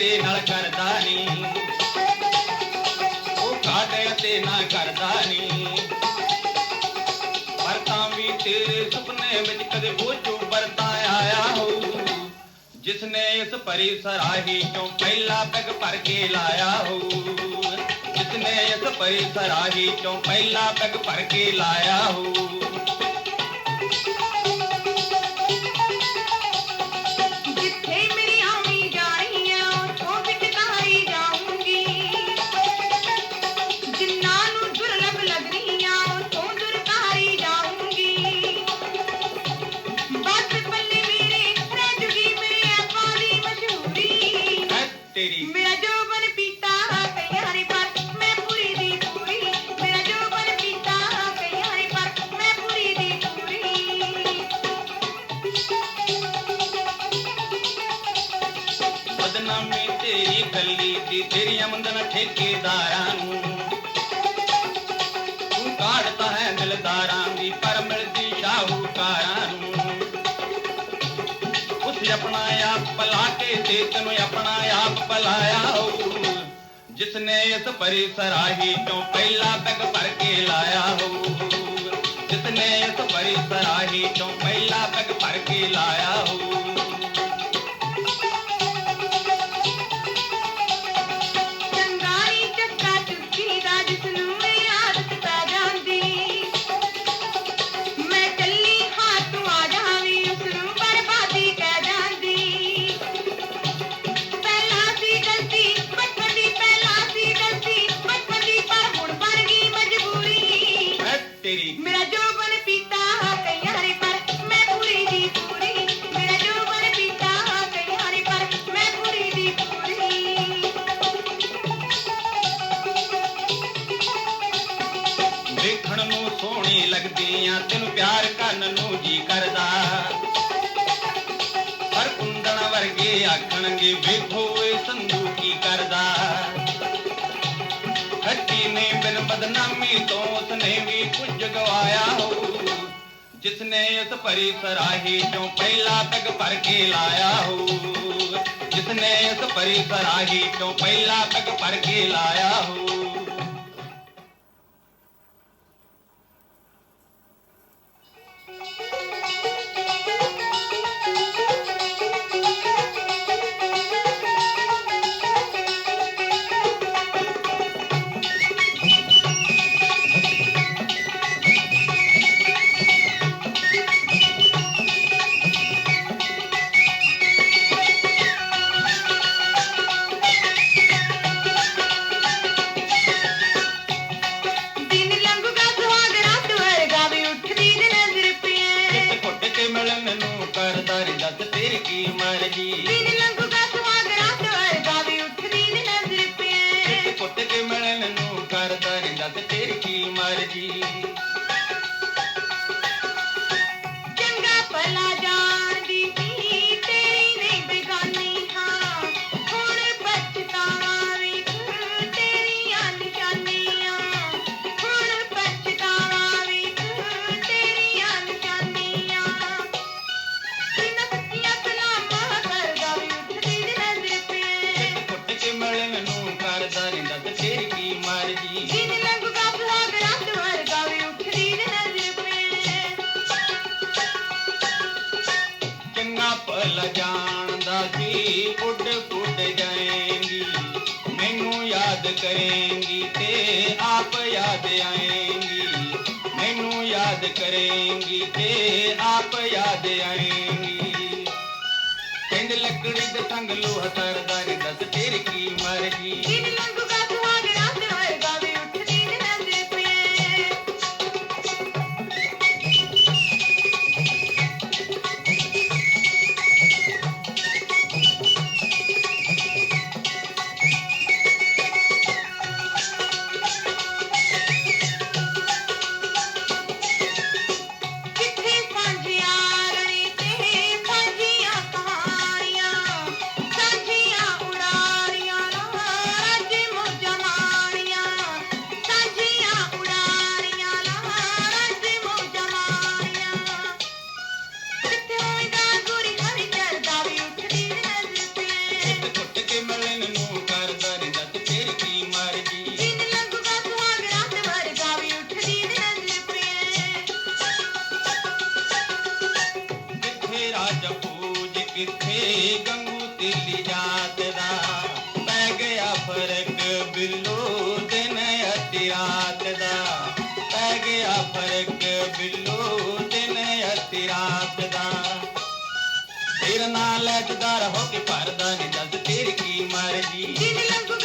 ਤੇਰੇ ਨਾਲ ਕਰਦਾ ਨਹੀਂ ਉਹ ਕਾਟੇ ਤੇ ਨਾ ਕਰਦਾ ਨਹੀਂ ਪਰ ਤਾਂ ਵੀ ਤੇਰੇ ਸੁਪਨੇ ਵਿੱਚ ਕਦੇ ਉਹ ਜੋ ਵਰਤਾ ਆਇਆ ਹੋ। ਜਿਸਨੇ ਇਸ ਪਰੀ ਸਰਾਹੀ ਚੋਂ ਪਹਿਲਾ ਪੈਗ ਭਰ ਕੇ ਲਾਇਆ ਹੋ। ਜਿਸਨੇ ਇਸ ਪਰੀ ਸਰਾਹੀ ਚੋਂ ਪਹਿਲਾ ਪੈਗ ਭਰ ਕੇ ਲਾਇਆ ਹੋ। ਗੱਲੀ ਦੀ ਤੇਰੀ ਆਮਦਨ ਠੇਕੇਦਾਰਾਂ ਨੂੰ ਤੂੰ ਕਾਢਤਾ ਹੈ ਦਿਲਦਾਰਾਂ ਦੀ ਪਰ ਮਿਲਦੀ ਸ਼ਾਹੂਕਾਰਾਂ ਨੂੰ ਉਸ ਆਪਣਾ ਆਪ ਪਲਾ ਕੇ ਤੇ ਤੈਨੂੰ ਆਪਣਾ ਆਪ ਪਲਾਇਆ ਹੋ ਜਿਸਨੇ ਇਸ ਪਰੀ ਸਰਾਹੀ ਚੋਂ ਪਹਿਲਾ ਪੈਗ ਭਰ ਕੇ ਲਾਇਆ ਹੋ ਜਿਸਨੇ ਇਸ ਪਰੀ ਸਰਾਹੀ ਚੋਂ ਪਹਿਲਾ ਪੈਗ ਭਰ ਕੇ ਲਾਇਆ ਹੋ ਸੋਹਣੀ ਲੱਗਦੀ ਆ ਤੈਨੂੰ ਪਿਆਰ ਕਰਨ ਨੂੰ ਜੀ ਕਰਦਾ ਪਰ ਕੁੰਦਣ ਵਰਗੇ ਆਖਣਗੇ ਵੇਖੋ ਏ ਸੰਧੂ ਕੀ ਕਰਦਾ ਖੱਟੀ ਨੇ ਬਿਨ ਬਦਨਾਮੀ ਤੋਂ ਉਸਨੇ ਵੀ ਕੁਝ ਗਵਾਇਆ ਹੋ ਜਿਸਨੇ ਇਸ ਭਰੀ ਸਰਾਹੀ ਚੋਂ ਪਹਿਲਾ ਪੈਗ ਭਰ ਕੇ ਲਾਇਆ ਹੋ ਜਿਸਨੇ ਇਸ ਭਰੀ ਸਰਾਹੀ ਚੋਂ ਪਹਿਲਾ ਪੈਗ ਭਰ ਕੇ ਲਾਇਆ ਹੋ மனதி மனதி ਕਰੇਂਗੀ ਤੇ ਆਪ ਯਾਦ ਆਏਂਗੀ। ਮੈਨੂੰ ਯਾਦ ਕਰੇਂਗੀ ਤੇ ਆਪ ਯਾਦ ਆਏਂਗੀ। ਪਿੰਡ ਲੱਕੜੀ ਦੇ ਸੰਗ ਲੋਹਾ ਤਰਦਾ किथे गंगू तिली जात दा गया फ़र्क बिलो दिन अति रात दा पै गया फ़र्क बिलो दिन अति रात दा तेरा नाल लटदार हो के भरदा नहीं जल्द तेरी की मर्ज़ी।